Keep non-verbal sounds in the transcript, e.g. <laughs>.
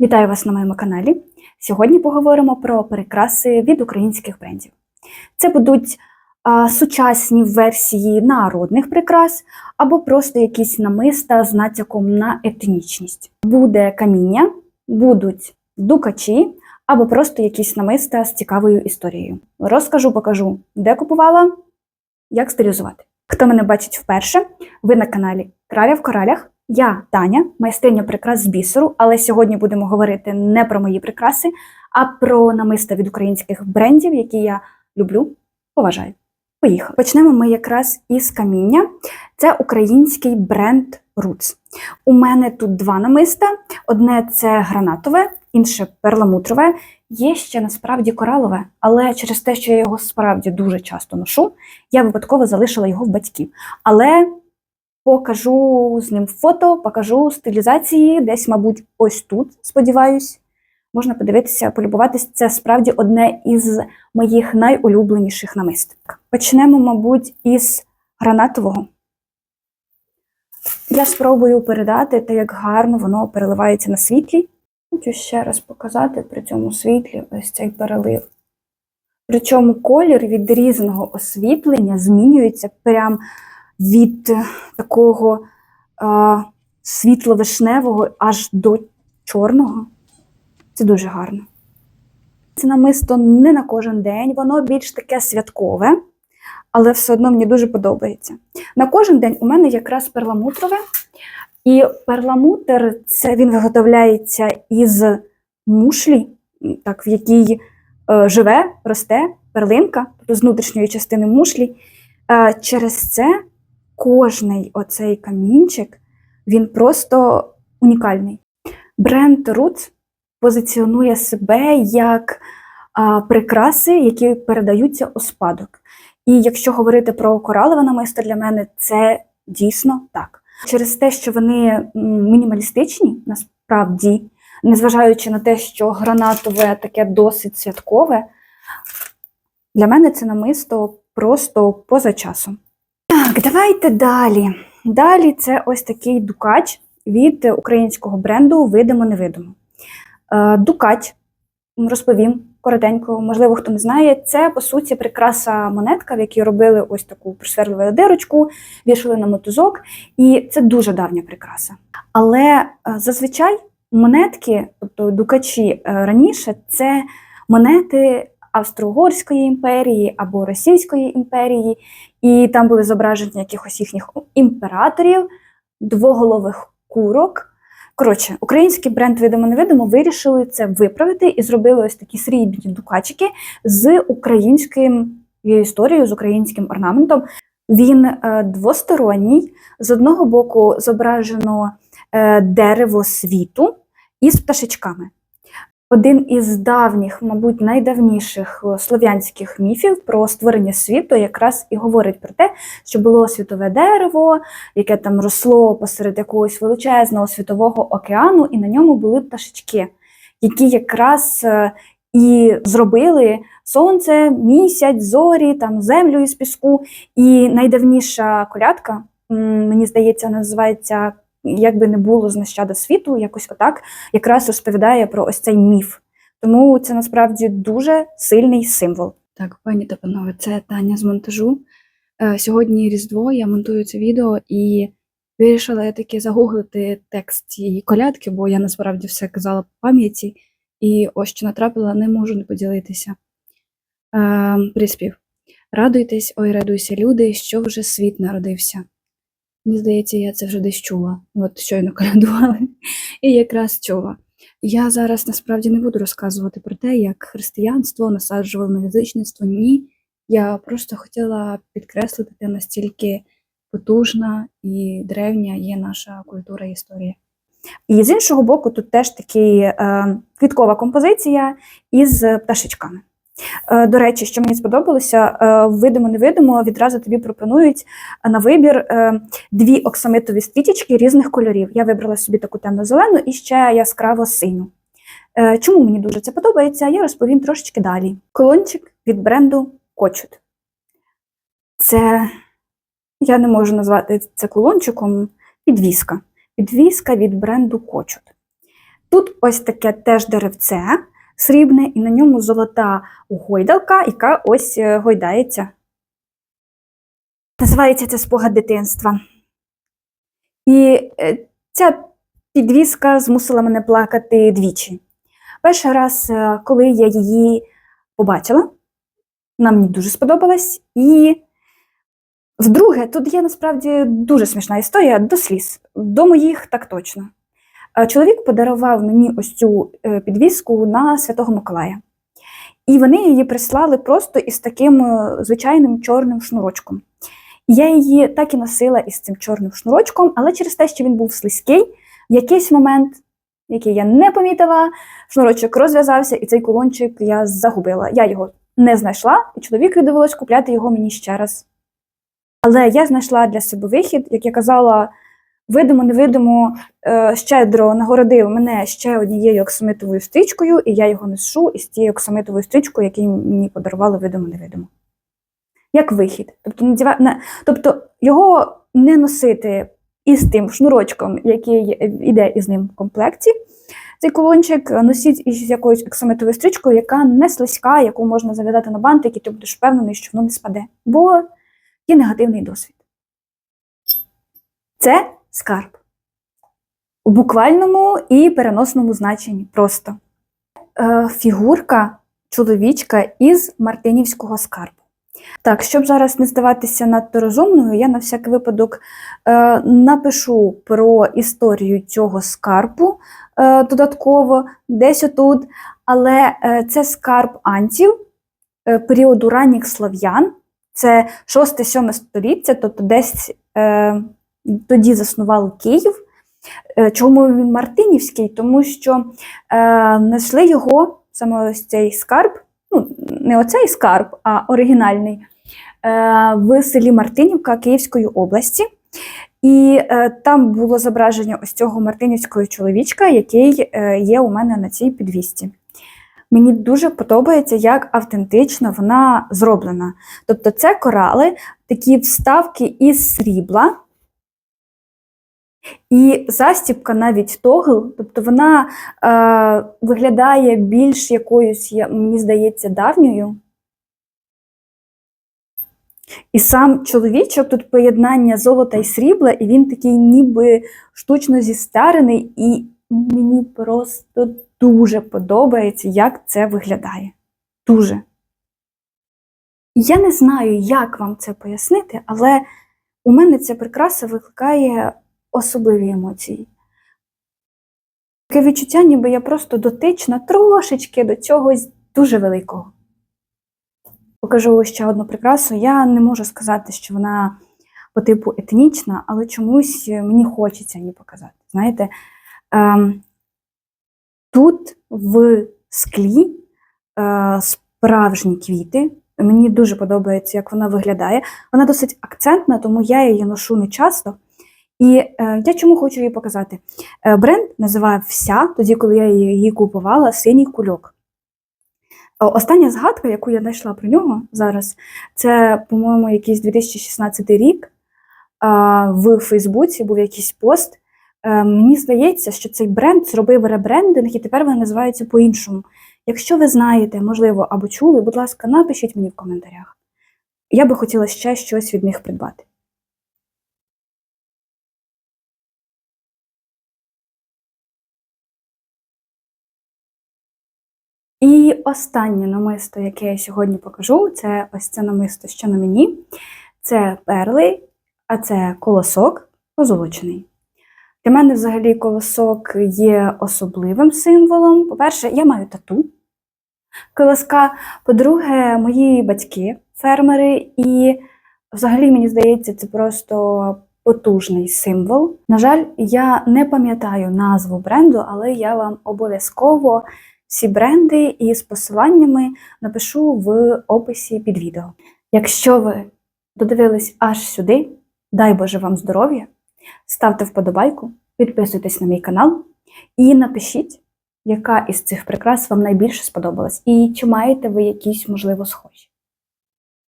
Вітаю вас на моєму каналі. Сьогодні поговоримо про прикраси від українських брендів. Це будуть а, сучасні версії народних прикрас або просто якісь намиста з натяком на етнічність. Буде каміння, будуть дукачі або просто якісь намиста з цікавою історією. Розкажу, покажу, де купувала, як стилізувати. Хто мене бачить вперше, ви на каналі Краля в коралях. Я Таня, майстриня прикрас з бісеру, але сьогодні будемо говорити не про мої прикраси, а про намиста від українських брендів, які я люблю, поважаю. Поїхали. Почнемо ми якраз із каміння. Це український бренд Roots. У мене тут два намиста: одне це гранатове, інше перламутрове. Є ще насправді коралове, але через те, що я його справді дуже часто ношу, я випадково залишила його в батьків. Але покажу з ним фото, покажу стилізації, десь, мабуть, ось тут, сподіваюсь. Можна подивитися, полюбуватись. Це справді одне із моїх найулюбленіших намист. Почнемо, мабуть, із гранатового. Я спробую передати те, як гарно воно переливається на світлі. Хочу ще раз показати при цьому світлі ось цей перелив. Причому колір від різного освітлення змінюється прям від такого а, світло-вишневого аж до чорного. Це дуже гарно. Це намисто не на кожен день, воно більш таке святкове, але все одно мені дуже подобається. На кожен день у мене якраз перламутрове. І перламутр це він виготовляється із мушлі, так, в якій е, живе, росте перлинка, тобто з внутрішньої частини мушлі. Е, через це кожний оцей камінчик він просто унікальний. Бренд Roots позиціонує себе як а, прикраси, які передаються у спадок. І якщо говорити про коралове намисто для мене, це дійсно так. Через те, що вони мінімалістичні, насправді, незважаючи на те, що гранатове таке досить святкове, для мене це намисто просто поза часом. Так, давайте далі. Далі це ось такий дукач від українського бренду Видимо-невидимо. Е, Дукач, розповім коротенько, можливо, хто не знає, це по суті прикраса монетка, в якій робили ось таку присверлили дирочку, вішали на мотузок, і це дуже давня прикраса. Але е, зазвичай монетки, тобто дукачі е, раніше, це монети Австро-Угорської імперії або Російської імперії, і там були зображені якихось їхніх імператорів, двоголових курок. Коротше, український бренд видимо-невидимо вирішили це виправити і зробили ось такі срібні дукачики з українською історією, з українським орнаментом. Він е, двосторонній. З одного боку зображено е, дерево світу із пташечками. Один із давніх, мабуть, найдавніших слов'янських міфів про створення світу якраз і говорить про те, що було світове дерево, яке там росло посеред якогось величезного світового океану, і на ньому були пташечки, які якраз е, і зробили сонце, місяць, зорі, там землю із піску. І найдавніша колядка, мені здається, називається як би не було з світу, якось отак якраз розповідає про ось цей міф. Тому це насправді дуже сильний символ. Так, пані та панове, це Таня з монтажу. Е, сьогодні Різдво, я монтую це відео і вирішила я таки загуглити текст цієї колядки, бо я насправді все казала по пам'яті, і ось що натрапила, не можу не поділитися. Е, Приспів. Радуйтесь, ой, радуйся, люди, що вже світ народився. Мені здається, я це вже десь чула. От щойно колядували. <laughs> І якраз чула. Я зараз насправді не буду розказувати про те, як християнство насаджувало на язичництво. Ні. Я просто хотіла підкреслити те, настільки потужна і древня є наша культура і історія. І з іншого боку, тут теж такий е, квіткова композиція із пташечками. Е, до речі, що мені сподобалося, е, видимо-невидимо, відразу тобі пропонують на вибір е, дві оксамитові стрічечки різних кольорів. Я вибрала собі таку темно-зелену і ще яскраво синю. Чому мені дуже це подобається, я розповім трошечки далі. Колончик від бренду Кочут. Це, я не можу назвати це колончиком, підвіска. Підвіска від бренду Кочут. Тут ось таке теж деревце срібне, і на ньому золота гойдалка, яка ось е, гойдається. Називається це спогад дитинства. І е, ця підвіска змусила мене плакати двічі. Перший раз, е, коли я її побачила, вона мені дуже сподобалась. І вдруге, тут є насправді дуже смішна історія до сліз, до моїх так точно. Е, Чоловік подарував мені ось цю е, підвіску на Святого Миколая. І вони її прислали просто із таким е, звичайним чорним шнурочком. Я її так і носила із цим чорним шнурочком, але через те, що він був слизький, в якийсь момент, який я не помітила, шнурочок розв'язався, і цей кулончик я загубила. Я його не знайшла, і чоловікові довелось купляти його мені ще раз. Але я знайшла для себе вихід, як я казала, видимо-невидимо, е, щедро нагородив мене ще однією оксамитовою стрічкою, і я його ношу із тією оксамитовою стрічкою, яку мені подарували видимо-невидимо. Як вихід. Тобто, надіва... не... тобто його не носити із тим шнурочком, який йде із ним в комплекті. Цей кулончик носіть із якоюсь оксамитовою стрічкою, яка не слизька, яку можна зав'язати на бантик, і ти будеш впевнений, що воно не спаде. Бо є негативний досвід. Це скарб. У буквальному і переносному значенні просто. Е, фігурка чоловічка із Мартинівського скарбу. Так, щоб зараз не здаватися надто розумною, я на всякий випадок е, напишу про історію цього скарбу е, додатково, десь отут. Але е, це скарб антів е, періоду ранніх слов'ян, це 6-7 століття, тобто десь е, тоді заснували Київ. Е, Чому він Мартинівський? Тому що е, знайшли його, саме ось цей скарб, ну, не оцей скарб, а оригінальний, е, в селі Мартинівка Київської області. І е, там було зображення ось цього мартинівського чоловічка, який е, є у мене на цій підвісці. Мені дуже подобається, як автентично вона зроблена. Тобто, це корали, такі вставки із срібла. І застібка навіть тогл, тобто вона е, виглядає більш якоюсь, мені здається, давньою. І сам чоловічок тут поєднання золота і срібла, і він такий ніби штучно зістарений, і мені просто дуже подобається, як це виглядає. Дуже. Я не знаю, як вам це пояснити, але у мене ця прикраса викликає особливі емоції. Таке відчуття, ніби я просто дотична трошечки до чогось дуже великого. Покажу ще одну прикрасу. Я не можу сказати, що вона по типу етнічна, але чомусь мені хочеться її показати. Знаєте, ем, тут в склі е, справжні квіти. Мені дуже подобається, як вона виглядає. Вона досить акцентна, тому я її ношу не часто. І е, я чому хочу її показати? Е, бренд називає Вся, тоді, коли я її, купувала, синій кульок. Остання згадка, яку я знайшла про нього зараз, це, по-моєму, якийсь 2016 рік. В Фейсбуці був якийсь пост. Е, Мені здається, що цей бренд зробив ребрендинг, і тепер вони називаються по-іншому. Якщо ви знаєте, можливо, або чули, будь ласка, напишіть мені в коментарях. Я би хотіла ще щось від них придбати. І останнє намисто, яке я сьогодні покажу, це ось це намисто, що на мені. Це перли, а це колосок позолочений. Для мене взагалі колосок є особливим символом. По-перше, я маю тату колоска. По-друге, мої батьки фермери, і взагалі, мені здається, це просто потужний символ. На жаль, я не пам'ятаю назву бренду, але я вам обов'язково всі бренди із посиланнями напишу в описі під відео. Якщо ви додивились аж сюди, дай Боже вам здоров'я, ставте вподобайку, підписуйтесь на мій канал і напишіть, яка із цих прикрас вам найбільше сподобалась, і чи маєте ви якісь, можливо, схожі.